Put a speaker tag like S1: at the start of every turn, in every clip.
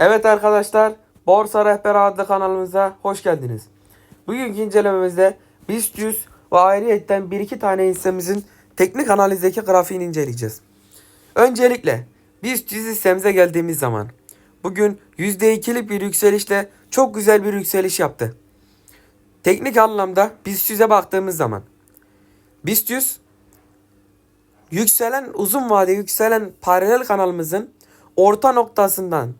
S1: Evet arkadaşlar, Borsa Rehberi adlı kanalımıza hoş geldiniz. Bugünkü incelememizde BIST 100 ve ayrıyetten bir iki tane hissemizin teknik analizdeki grafiğini inceleyeceğiz. Öncelikle BIST 100 hissemize geldiğimiz zaman bugün %2'lik bir yükselişle çok güzel bir yükseliş yaptı. Teknik anlamda BIST 100'e baktığımız zaman BIST 100 yükselen uzun vade yükselen paralel kanalımızın orta noktasından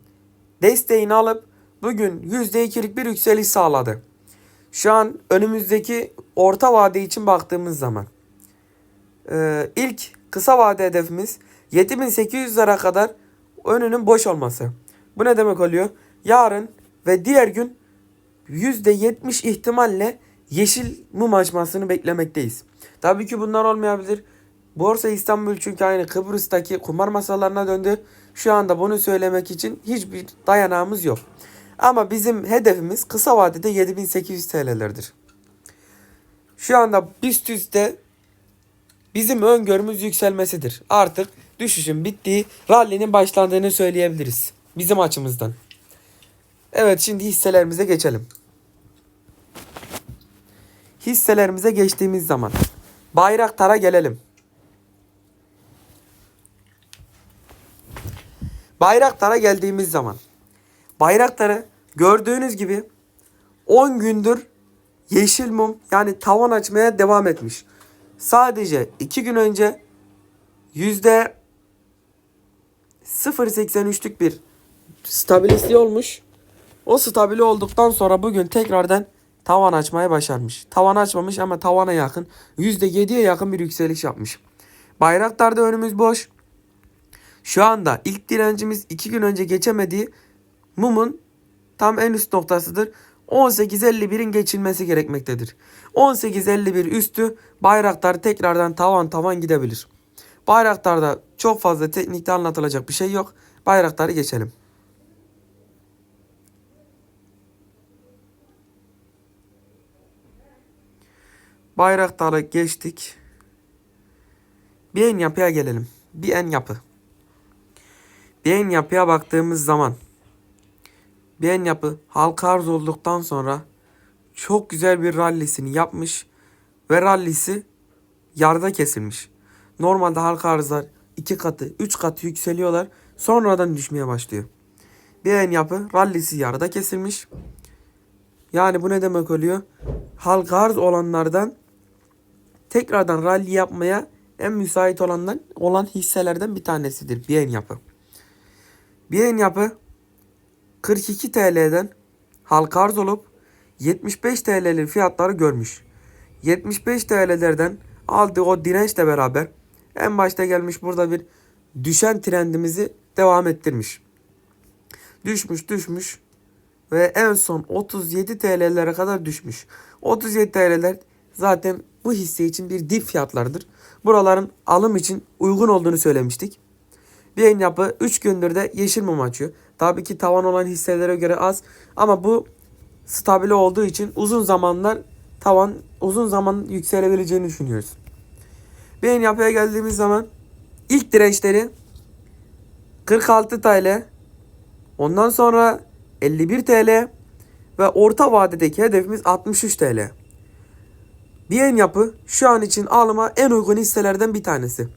S1: desteğini alıp bugün %2'lik bir yükseliş sağladı. Şu an önümüzdeki orta vade için baktığımız zaman e, ilk kısa vade hedefimiz 7800 lira kadar önünün boş olması. Bu ne demek oluyor? Yarın ve diğer gün %70 ihtimalle yeşil mum açmasını beklemekteyiz. Tabii ki bunlar olmayabilir. Borsa İstanbul çünkü aynı Kıbrıs'taki kumar masalarına döndü. Şu anda bunu söylemek için hiçbir dayanağımız yok. Ama bizim hedefimiz kısa vadede 7800 TL'lerdir. Şu anda BIST üstte bizim öngörümüz yükselmesidir. Artık düşüşün bittiği, rally'nin başlandığını söyleyebiliriz. Bizim açımızdan. Evet şimdi hisselerimize geçelim. Hisselerimize geçtiğimiz zaman Bayraktar'a gelelim. Bayraktar'a geldiğimiz zaman Bayraktar'ı gördüğünüz gibi 10 gündür yeşil mum yani tavan açmaya devam etmiş. Sadece 2 gün önce yüzde 0.83'lük bir stabilite olmuş. O stabile olduktan sonra bugün tekrardan tavan açmaya başarmış. Tavan açmamış ama tavana yakın %7'ye yakın bir yükseliş yapmış. Bayraktar'da önümüz boş. Şu anda ilk direncimiz 2 gün önce geçemediği mumun tam en üst noktasıdır. 18.51'in geçilmesi gerekmektedir. 18.51 üstü Bayraktar tekrardan tavan tavan gidebilir. Bayraktar'da çok fazla teknikte anlatılacak bir şey yok. Bayraktar'ı geçelim. Bayraktar'ı geçtik. Bir en yapıya gelelim. Bir en yapı. En yapıya baktığımız zaman en yapı halka arz olduktan sonra çok güzel bir rallisini yapmış ve rallisi yarıda kesilmiş. Normalde halka arzlar iki katı, üç katı yükseliyorlar. Sonradan düşmeye başlıyor. En yapı rallisi yarıda kesilmiş. Yani bu ne demek oluyor? Halka arz olanlardan tekrardan rally yapmaya en müsait olandan olan hisselerden bir tanesidir. En yapı. Bir en yapı 42 TL'den halka arz olup 75 TL'li fiyatları görmüş. 75 TL'lerden aldığı o dirençle beraber en başta gelmiş burada bir düşen trendimizi devam ettirmiş. Düşmüş düşmüş ve en son 37 TL'lere kadar düşmüş. 37 TL'ler zaten bu hisse için bir dip fiyatlardır. Buraların alım için uygun olduğunu söylemiştik. Bir en yapı 3 gündür de yeşil mum açıyor. Tabii ki tavan olan hisselere göre az ama bu stabile olduğu için uzun zamanlar tavan uzun zaman yükselebileceğini düşünüyoruz. En yapıya geldiğimiz zaman ilk dirençleri 46 TL, ondan sonra 51 TL ve orta vadedeki hedefimiz 63 TL. En yapı şu an için alıma en uygun hisselerden bir tanesi.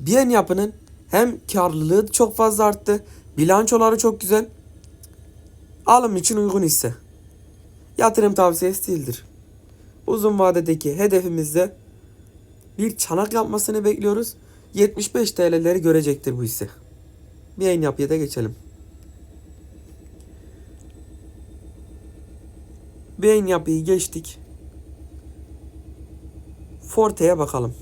S1: Biyen yapının hem karlılığı çok fazla arttı. Bilançoları çok güzel. Alım için uygun hisse. Yatırım tavsiyesi değildir. Uzun vadedeki hedefimizde bir çanak yapmasını bekliyoruz. 75 TL'leri görecektir bu hisse. Bir yayın yapıya da geçelim. Bir yayın yapıyı geçtik. Forte'ye bakalım.